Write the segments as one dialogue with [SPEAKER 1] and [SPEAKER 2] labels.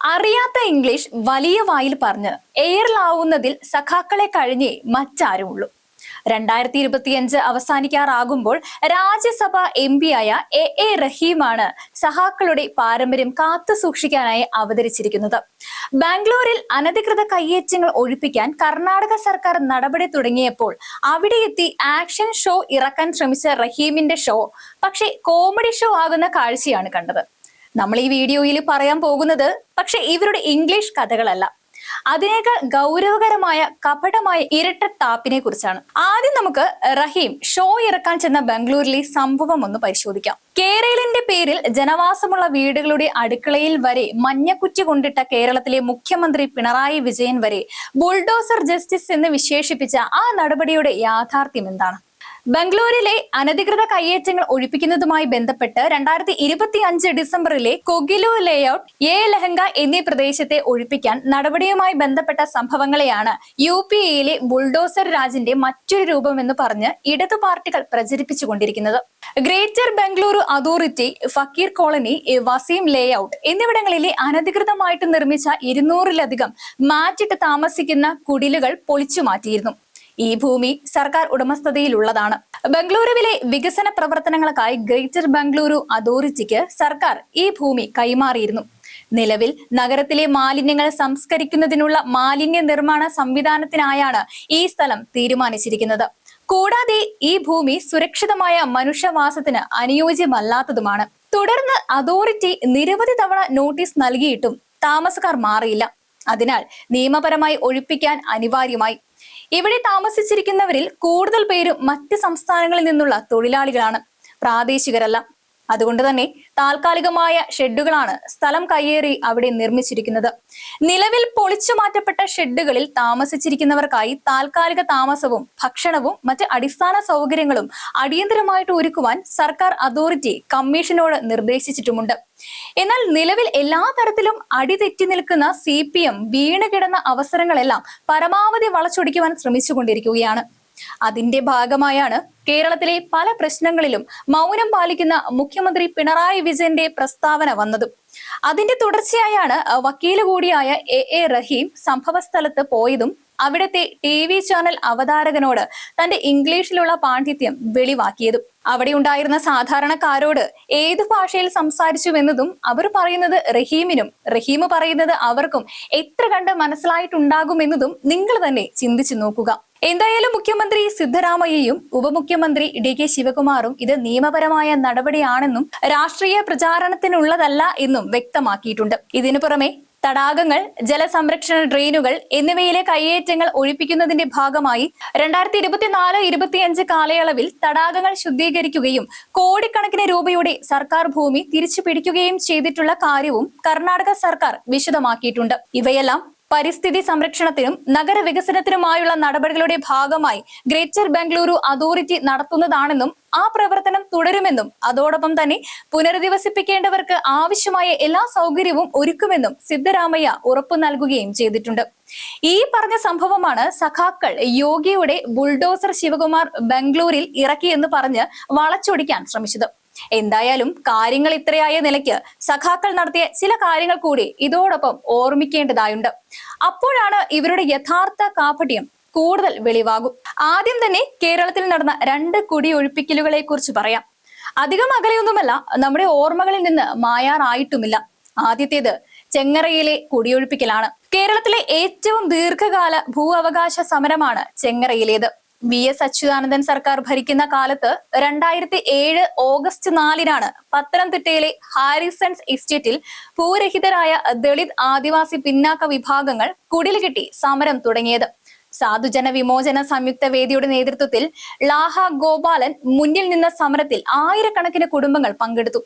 [SPEAKER 1] അറിയാത്ത ഇംഗ്ലീഷ് വലിയ വായിൽ പറഞ്ഞ് എയറിലാവുന്നതിൽ സഖാക്കളെ കഴിഞ്ഞേ മറ്റാരുമുള്ളൂ. രണ്ടായിരത്തി ഇരുപത്തിയഞ്ച് അവസാനിക്കാറാകുമ്പോൾ രാജ്യസഭ എം പി ആയ എ എ റഹീമാണ് സഹാക്കളുടെ പാരമ്പര്യം കാത്തു സൂക്ഷിക്കാനായി അവതരിച്ചിരിക്കുന്നത്. ബാംഗ്ലൂരിൽ അനധികൃത കയ്യേറ്റങ്ങൾ ഒഴിപ്പിക്കാൻ കർണാടക സർക്കാർ നടപടി തുടങ്ങിയപ്പോൾ അവിടെ എത്തി ആക്ഷൻ ഷോ ഇറക്കാൻ ശ്രമിച്ച റഹീമിന്റെ ഷോ പക്ഷേ കോമഡി ഷോ ആകുന്ന കാഴ്ചയാണ് കണ്ടത്. നമ്മൾ ഈ വീഡിയോയിൽ പറയാൻ പോകുന്നത് പക്ഷെ ഇവരുടെ ഇംഗ്ലീഷ് കഥകളല്ല. അതിനേക്കാൾ ഗൗരവകരമായ കപടമായ ഇരട്ട താപ്പിനെ കുറിച്ചാണ്. ആദ്യം നമുക്ക് റഹീം ഷോ ഇറക്കാൻ ചെന്ന ബംഗളൂരിലെ സംഭവം ഒന്ന് പരിശോധിക്കാം. കേരളിന്റെ പേരിൽ ജനവാസമുള്ള വീടുകളുടെ അടുക്കളയിൽ വരെ മഞ്ഞക്കുറ്റി കൊണ്ടിട്ട കേരളത്തിലെ മുഖ്യമന്ത്രി പിണറായി വിജയൻ വരെ ബുൾഡോസർ ജസ്റ്റിസ് എന്ന് വിശേഷിപ്പിച്ച ആ നടപടിയുടെ യാഥാർത്ഥ്യം എന്താണ്? ബംഗളൂരിലെ അനധികൃത കയ്യേറ്റങ്ങൾ ഒഴിപ്പിക്കുന്നതുമായി ബന്ധപ്പെട്ട് രണ്ടായിരത്തി ഇരുപത്തി അഞ്ച് ഡിസംബറിലെ കൊഗിലു ലേഔട്ട് എ ലഹങ്ക എന്നീ പ്രദേശത്തെ ഒഴിപ്പിക്കാൻ നടപടിയുമായി ബന്ധപ്പെട്ട സംഭവങ്ങളെയാണ് യു പി എയിലെ ബുൾഡോസർ രാജിന്റെ മറ്റൊരു രൂപമെന്ന് പറഞ്ഞ് ഇടതു പാർട്ടികൾ പ്രചരിപ്പിച്ചുകൊണ്ടിരിക്കുന്നത്. Greater Bengaluru authority Fakir colony Waseem layout എന്നിവിടങ്ങളിലെ അനധികൃതമായിട്ട് നിർമ്മിച്ച ഇരുന്നൂറിലധികം മാറ്റിട്ട് താമസിക്കുന്ന കുടിലുകൾ പൊളിച്ചു മാറ്റിയിരുന്നു. ഈ ഭൂമി സർക്കാർ ഉടമസ്ഥതയിലുള്ളതാണ്. ബംഗളൂരുവിലെ വികസന പ്രവർത്തനങ്ങൾക്കായി ഗ്രേറ്റർ ബംഗളൂരു അതോറിറ്റിക്ക് സർക്കാർ ഈ ഭൂമി കൈമാറിയിരുന്നു. നിലവിൽ നഗരത്തിലെ മാലിന്യങ്ങൾ സംസ്കരിക്കുന്നതിനുള്ള മാലിന്യ നിർമ്മാണ സംവിധാനത്തിനായാണ് ഈ സ്ഥലം തീരുമാനിച്ചിരിക്കുന്നത്. കൂടാതെ ഈ ഭൂമി സുരക്ഷിതമായ മനുഷ്യവാസത്തിന് അനുയോജ്യമല്ലാത്തതുമാണ്. തുടർന്ന് അതോറിറ്റി നിരവധി തവണ നോട്ടീസ് നൽകിയിട്ടും താമസക്കാർ മാറിയില്ല. അതിനാൽ നിയമപരമായി ഒഴിപ്പിക്കാൻ അനിവാര്യമായി. ഇവിടെ താമസിച്ചിരിക്കുന്നവരിൽ കൂടുതൽ പേരും മറ്റ് സംസ്ഥാനങ്ങളിൽ നിന്നുള്ള തൊഴിലാളികളാണ്. പ്രാദേശികരല്ല. അതുകൊണ്ട് തന്നെ താൽക്കാലികമായ ഷെഡുകളാണ് സ്ഥലം കയ്യേറി അവിടെ നിർമ്മിച്ചിരിക്കുന്നത്. നിലവിൽ പൊളിച്ചു മാറ്റപ്പെട്ട ഷെഡുകളിൽ താമസിച്ചിരിക്കുന്നവർക്കായി താൽക്കാലിക താമസവും ഭക്ഷണവും മറ്റ് അടിസ്ഥാന സൗകര്യങ്ങളും അടിയന്തരമായിട്ട് ഒരുക്കുവാൻ സർക്കാർ അതോറിറ്റി കമ്മീഷനോട് നിർദ്ദേശിച്ചിട്ടുമുണ്ട്. എന്നാൽ നിലവിൽ എല്ലാ തരത്തിലും അടിതെറ്റി നിൽക്കുന്ന സി പി എം വീണ് കിടന്ന അവസരങ്ങളെല്ലാം പരമാവധി വളച്ചൊടിക്കുവാൻ ശ്രമിച്ചുകൊണ്ടിരിക്കുകയാണ്. അതിന്റെ ഭാഗമായാണ് കേരളത്തിലെ പല പ്രശ്നങ്ങളിലും മൗനം പാലിക്കുന്ന മുഖ്യമന്ത്രി പിണറായി വിജയന്റെ പ്രസ്താവന വന്നത്. അതിന്റെ തുടർച്ചയായാണ് വക്കീൽ കൂടിയായ എ എ റഹീം സംഭവസ്ഥലത്ത് പോയതും അവിടുത്തെ ടി വി ചാനൽ അവതാരകനോട് തന്റെ ഇംഗ്ലീഷിലുള്ള പാണ്ഡിത്യം വെളിവാക്കിയതും അവിടെ ഉണ്ടായിരുന്ന സാധാരണക്കാരോട് ഏതു ഭാഷയിൽ സംസാരിച്ചുവെന്നതും അവർ പറയുന്നത് റഹീമിനും റഹീം പറയുന്നത് അവർക്കും എത്ര കണ്ട് മനസ്സിലായിട്ടുണ്ടാകുമെന്നതും നിങ്ങൾ തന്നെ ചിന്തിച്ചു നോക്കുക. എന്തായാലും മുഖ്യമന്ത്രി സിദ്ധരാമയ്യയും ഉപമുഖ്യമന്ത്രി ഡി കെ ശിവകുമാറും ഇത് നിയമപരമായ നടപടിയാണെന്നും രാഷ്ട്രീയ പ്രചാരണത്തിനുള്ളതല്ല എന്നും വ്യക്തമാക്കിയിട്ടുണ്ട്. ഇതിനു പുറമെ തടാകങ്ങൾ ജലസംരക്ഷണ ഡ്രെയിനുകൾ എന്നിവയിലെ കയ്യേറ്റങ്ങൾ ഒഴിപ്പിക്കുന്നതിന്റെ ഭാഗമായി രണ്ടായിരത്തി ഇരുപത്തിനാല് ഇരുപത്തിയഞ്ച് കാലയളവിൽ തടാകങ്ങൾ ശുദ്ധീകരിക്കുകയും കോടിക്കണക്കിന് രൂപയുടെ സർക്കാർ ഭൂമി തിരിച്ചു പിടിക്കുകയും ചെയ്തിട്ടുള്ള കാര്യവും കർണാടക സർക്കാർ വിശദമാക്കിയിട്ടുണ്ട്. ഇവയെല്ലാം പരിസ്ഥിതി സംരക്ഷണത്തിനും നഗരവികസനത്തിനുമായുള്ള നടപടികളുടെ ഭാഗമായി ഗ്രേറ്റർ ബംഗളൂരു അതോറിറ്റി നടത്തുന്നതാണെന്നും ആ പ്രവർത്തനം തുടരുമെന്നും അതോടൊപ്പം തന്നെ പുനരധിവസിപ്പിക്കേണ്ടവർക്ക് ആവശ്യമായ എല്ലാ സൗകര്യവും ഒരുക്കുമെന്നും സിദ്ധരാമയ്യ ഉറപ്പു നൽകുകയും ചെയ്തിട്ടുണ്ട്. ഈ പറഞ്ഞ സംഭവമാണ് സഖാക്കൾ യോഗിയുടെ ബുൾഡോസർ ശിവകുമാർ ബംഗളൂരിൽ ഇറക്കിയെന്ന് പറഞ്ഞ് വളച്ചൊടിക്കാൻ ശ്രമിച്ചത്. എന്തായാലും കാര്യങ്ങൾ ഇത്രയായ നിലയ്ക്ക് സഖാക്കൾ നടത്തിയ ചില കാര്യങ്ങൾ കൂടി ഇതോടൊപ്പം ഓർമ്മിക്കേണ്ടതായുണ്ട്. അപ്പോഴാണ് ഇവരുടെ യഥാർത്ഥ കാപട്യം കൂടുതൽ വെളിവാകും. ആദ്യം തന്നെ കേരളത്തിൽ നടന്ന രണ്ട് കുടിയൊഴിപ്പിക്കലുകളെ കുറിച്ച് പറയാം. അധികം അകലെയൊന്നുമല്ല നമ്മുടെ ഓർമ്മകളിൽ നിന്ന് മായാറായിട്ടുമില്ല. ആദ്യത്തേത് ചെങ്ങറയിലെ കുടിയൊഴിപ്പിക്കലാണ്. കേരളത്തിലെ ഏറ്റവും ദീർഘകാല ഭൂ അവകാശ സമരമാണ് ചെങ്ങറയിലേത്. വി എസ് അച്യുതാനന്ദൻ സർക്കാർ ഭരിക്കുന്ന കാലത്ത് രണ്ടായിരത്തി ഏഴ് ഓഗസ്റ്റ് നാലിനാണ് പത്തനംതിട്ടയിലെ ഹാരിസൺസ് എസ്റ്റേറ്റിൽ ഭൂരഹിതരായ ദളിത് ആദിവാസി പിന്നാക്ക വിഭാഗങ്ങൾ കുടിലുകെട്ടി സമരം തുടങ്ങിയത്. സാധുജന വിമോചന സംയുക്ത വേദിയുടെ നേതൃത്വത്തിൽ ലാഹ ഗോപാലൻ മുന്നിൽ നിന്ന സമരത്തിൽ ആയിരക്കണക്കിന് കുടുംബങ്ങൾ പങ്കെടുത്തു.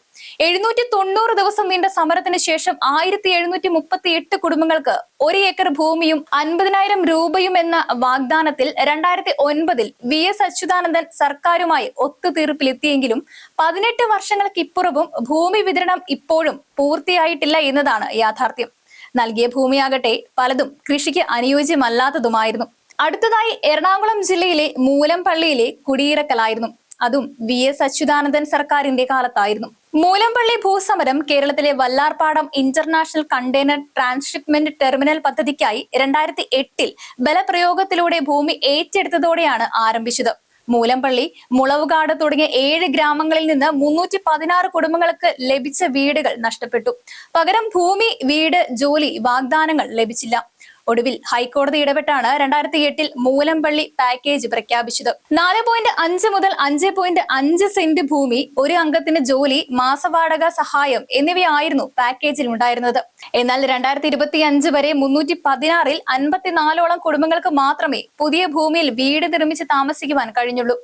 [SPEAKER 1] എഴുന്നൂറ്റി തൊണ്ണൂറ് ദിവസം നീണ്ട സമരത്തിന് ശേഷം ആയിരത്തി എഴുന്നൂറ്റി മുപ്പത്തി എട്ട് കുടുംബങ്ങൾക്ക് ഒരു ഏക്കർ ഭൂമിയും അൻപതിനായിരം രൂപയും എന്ന വാഗ്ദാനത്തിൽ രണ്ടായിരത്തി ഒൻപതിൽ വി എസ് അച്യുതാനന്ദൻ സർക്കാരുമായി ഒത്തുതീർപ്പിലെത്തിയെങ്കിലും പതിനെട്ട് വർഷങ്ങൾക്കിപ്പുറവും ഭൂമി വിതരണം ഇപ്പോഴും പൂർത്തിയായിട്ടില്ല എന്നതാണ് യാഥാർത്ഥ്യം. നൽകിയ ഭൂമിയാകട്ടെ പലതും കൃഷിക്ക് അനുയോജ്യമല്ലാത്തതുമായിരുന്നു. അടുത്തതായി എറണാകുളം ജില്ലയിലെ മൂലംപള്ളിയിലെ കുടിയിറക്കലായിരുന്നു. അതും വി എസ് അച്യുതാനന്ദൻ സർക്കാരിന്റെ കാലത്തായിരുന്നു. മൂലംപള്ളി ഭൂസമരം കേരളത്തിലെ Vallarpadam international container transshipment terminal പദ്ധതിക്കായി രണ്ടായിരത്തി എട്ടിൽ ബലപ്രയോഗത്തിലൂടെ ഭൂമി ഏറ്റെടുത്തതോടെയാണ് ആരംഭിച്ചത്. മൂലമ്പള്ളി മുളവുകാട് തുടങ്ങിയ ഏഴ് ഗ്രാമങ്ങളിൽ നിന്ന് മുന്നൂറ്റി പതിനാറ് കുടുംബങ്ങൾക്ക് ലഭിച്ച വീടുകൾ നഷ്ടപ്പെട്ടു. പകരം ഭൂമി വീട് ജോലി വാഗ്ദാനങ്ങൾ ലഭിച്ചില്ല. ഒടുവിൽ ഹൈക്കോടതി ഇടപെട്ടാണ് രണ്ടായിരത്തി എട്ടിൽ മൂലംപള്ളി പാക്കേജ് പ്രഖ്യാപിച്ചത്. നാല് പോയിന്റ് അഞ്ച് മുതൽ അഞ്ച് പോയിന്റ് അഞ്ച് സെന്റ് ഭൂമി ഒരു അംഗത്തിന് ജോലി മാസവാടക സഹായം എന്നിവയായിരുന്നു പാക്കേജിൽ ഉണ്ടായിരുന്നത്. എന്നാൽ രണ്ടായിരത്തി ഇരുപത്തി അഞ്ച് വരെ മുന്നൂറ്റി പതിനാറിൽ അൻപത്തിനാലോളം കുടുംബങ്ങൾക്ക് മാത്രമേ പുതിയ ഭൂമിയിൽ വീട് നിർമ്മിച്ച് താമസിക്കുവാൻ കഴിഞ്ഞുള്ളൂ.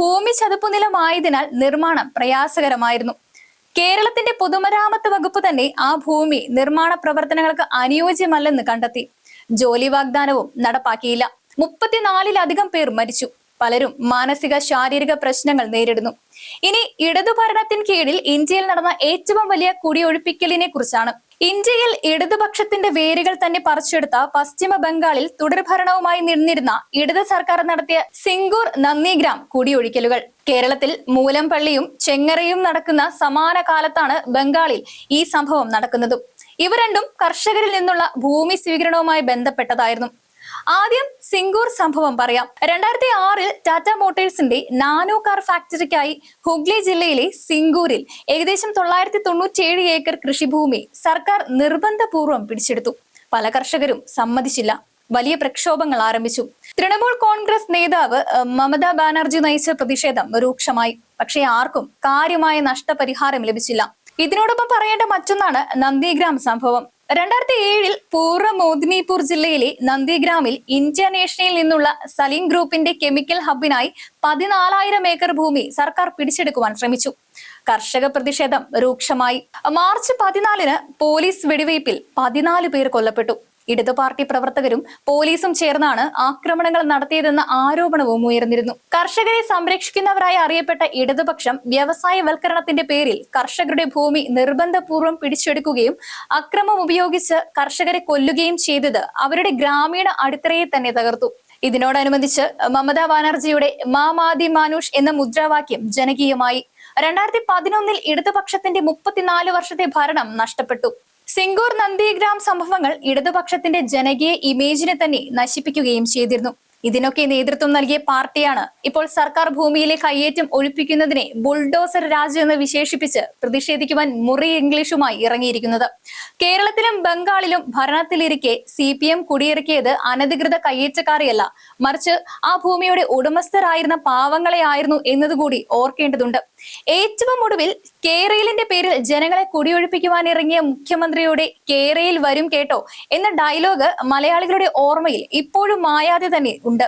[SPEAKER 1] ഭൂമി ചതുപ്പ് നിലമായതിനാൽ നിർമ്മാണം പ്രയാസകരമായിരുന്നു. കേരളത്തിന്റെ പൊതുമരാമത്ത് വകുപ്പ് തന്നെ ആ ഭൂമി നിർമ്മാണ പ്രവർത്തനങ്ങൾക്ക് അനുയോജ്യമല്ലെന്ന് കണ്ടെത്തി. ജോലി വാഗ്ദാനവും നടപ്പാക്കിയില്ല. മുപ്പത്തിനാലിലധികം പേർ മരിച്ചു. പലരും മാനസിക ശാരീരിക പ്രശ്നങ്ങൾ നേരിടുന്നു. ഇനി ഇടതു ഭരണത്തിൻ കീഴിൽ ഇന്ത്യയിൽ നടന്ന ഏറ്റവും വലിയ കുടിയൊഴിപ്പിക്കലിനെ കുറിച്ചാണ്. ഇന്ത്യയിൽ ഇടതുപക്ഷത്തിന്റെ വേരുകൾ തന്നെ പറിച്ചെടുത്ത പശ്ചിമ ബംഗാളിൽ തുടർഭരണവുമായി നിന്നിരുന്ന ഇടത് സർക്കാർ നടത്തിയ സിംഗൂർ നന്ദിഗ്രാം കുടിയൊഴിക്കലുകൾ. കേരളത്തിൽ മൂലംപള്ളിയും ചെങ്ങറയും നടക്കുന്ന സമാന കാലത്താണ് ബംഗാളിൽ ഈ സംഭവം നടക്കുന്നതും. ഇവ രണ്ടും കർഷകരിൽ നിന്നുള്ള ഭൂമി സ്വീകരണവുമായി ബന്ധപ്പെട്ടതായിരുന്നു. ആദ്യം സിംഗൂർ സംഭവം പറയാം. രണ്ടായിരത്തി ആറിൽ ടാറ്റ മോട്ടേഴ്സിന്റെ നാനോ കാർ ഫാക്ടറിക്കായി ഹുഗ്ലി ജില്ലയിലെ സിംഗൂരിൽ ഏകദേശം തൊള്ളായിരത്തി തൊണ്ണൂറ്റിയേഴ് ഏക്കർ കൃഷിഭൂമി സർക്കാർ നിർബന്ധപൂർവം പിടിച്ചെടുത്തു. പല കർഷകരും സമ്മതിച്ചില്ല. വലിയ പ്രക്ഷോഭങ്ങൾ ആരംഭിച്ചു. തൃണമൂൽ കോൺഗ്രസ് നേതാവ് മമതാ ബാനർജി നയിച്ച പ്രതിഷേധം രൂക്ഷമായി. പക്ഷേ ആർക്കും കാര്യമായ നഷ്ടപരിഹാരം ലഭിച്ചില്ല. ഇതിനോടൊപ്പം പറയേണ്ട മറ്റൊന്നാണ് നന്ദിഗ്രാം സംഭവം. രണ്ടായിരത്തി ഏഴിൽ പൂർവ മോദിനിപൂർ ജില്ലയിലെ നന്ദിഗ്രാമിൽ ഇന്ത്യ നേഷണലിൽ നിന്നുള്ള സലീം ഗ്രൂപ്പിന്റെ കെമിക്കൽ ഹബിനായി പതിനാലായിരം ഏക്കർ ഭൂമി സർക്കാർ പിടിച്ചെടുക്കുവാൻ ശ്രമിച്ചു. കർഷക പ്രതിഷേധം രൂക്ഷമായി. മാർച്ച് പതിനാലിന് പോലീസ് വെടിവയ്പിൽ പതിനാല് പേർ കൊല്ലപ്പെട്ടു. ഇടതു പാർട്ടി പ്രവർത്തകരും പോലീസും ചേർന്നാണ് ആക്രമണങ്ങൾ നടത്തിയതെന്ന ആരോപണവും ഉയർന്നിരുന്നു. കർഷകരെ സംരക്ഷിക്കുന്നവരായി അറിയപ്പെട്ട ഇടതുപക്ഷം വ്യവസായവൽക്കരണത്തിന്റെ പേരിൽ കർഷകരുടെ ഭൂമി നിർബന്ധപൂർവം പിടിച്ചെടുക്കുകയും അക്രമം ഉപയോഗിച്ച് കർഷകരെ കൊല്ലുകയും ചെയ്തത് അവരുടെ ഗ്രാമീണ അടിത്തറയെ തന്നെ തകർത്തു. ഇതിനോടനുബന്ധിച്ച് മമതാ ബാനർജിയുടെ മാമാദി മാനുഷ് എന്ന മുദ്രാവാക്യം ജനകീയമായി. രണ്ടായിരത്തി പതിനൊന്നിൽ ഇടതുപക്ഷത്തിന്റെ മുപ്പത്തിനാല് വർഷത്തെ ഭരണം നഷ്ടപ്പെട്ടു. സിംഗൂർ നന്ദിഗ്രാം സംഭവങ്ങൾ ഇടതുപക്ഷത്തിന്റെ ജനകീയ ഇമേജിനെ തന്നെ നശിപ്പിക്കുകയും ചെയ്തിരുന്നു. ഇതിനൊക്കെ നേതൃത്വം നൽകിയ പാർട്ടിയാണ്. ഇപ്പോൾ സർക്കാർ ഭൂമിയിലെ കയ്യേറ്റം ഒഴിപ്പിക്കുന്നതിനെ ബുൾഡോസർ രാജ്യം എന്ന് വിശേഷിപ്പിച്ച് പ്രതിഷേധിക്കുവാൻ മുറി ഇംഗ്ലീഷുമായി ഇറങ്ങിയിരിക്കുന്നത്. കേരളത്തിലും ബംഗാളിലും ഭരണത്തിലിരിക്കെ സി പി എം കുടിയിറക്കിയത് അനധികൃത കയ്യേറ്റക്കാരെയല്ല. മറിച്ച് ആ ഭൂമിയുടെ ഉടമസ്ഥരായിരുന്ന പാവങ്ങളെയായിരുന്നു എന്നതുകൂടി ഓർക്കേണ്ടതുണ്ട്. ഏറ്റവും ഒടുവിൽ കേരളിന്റെ പേരിൽ ജനങ്ങളെ കുടിയൊഴിപ്പിക്കുവാൻ ഇറങ്ങിയ മുഖ്യമന്ത്രിയുടെ കേരയിൽ വരും കേട്ടോ എന്ന ഡയലോഗ് മലയാളികളുടെ ഓർമ്മയിൽ ഇപ്പോഴും മായാതെ തന്നെ ഉണ്ട്.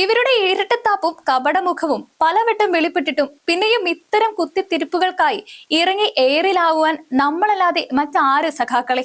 [SPEAKER 1] ഇവരുടെ ഇരട്ടത്താപ്പും കപടമുഖവും പലവട്ടം വെളിപ്പെട്ടിട്ടും പിന്നെയും ഇത്തരം കുത്തിത്തിരിപ്പുകൾക്കായി ഇറങ്ങി ഏറിലാവുവാൻ നമ്മളല്ലാതെ മറ്റാര് സഖാക്കളെ?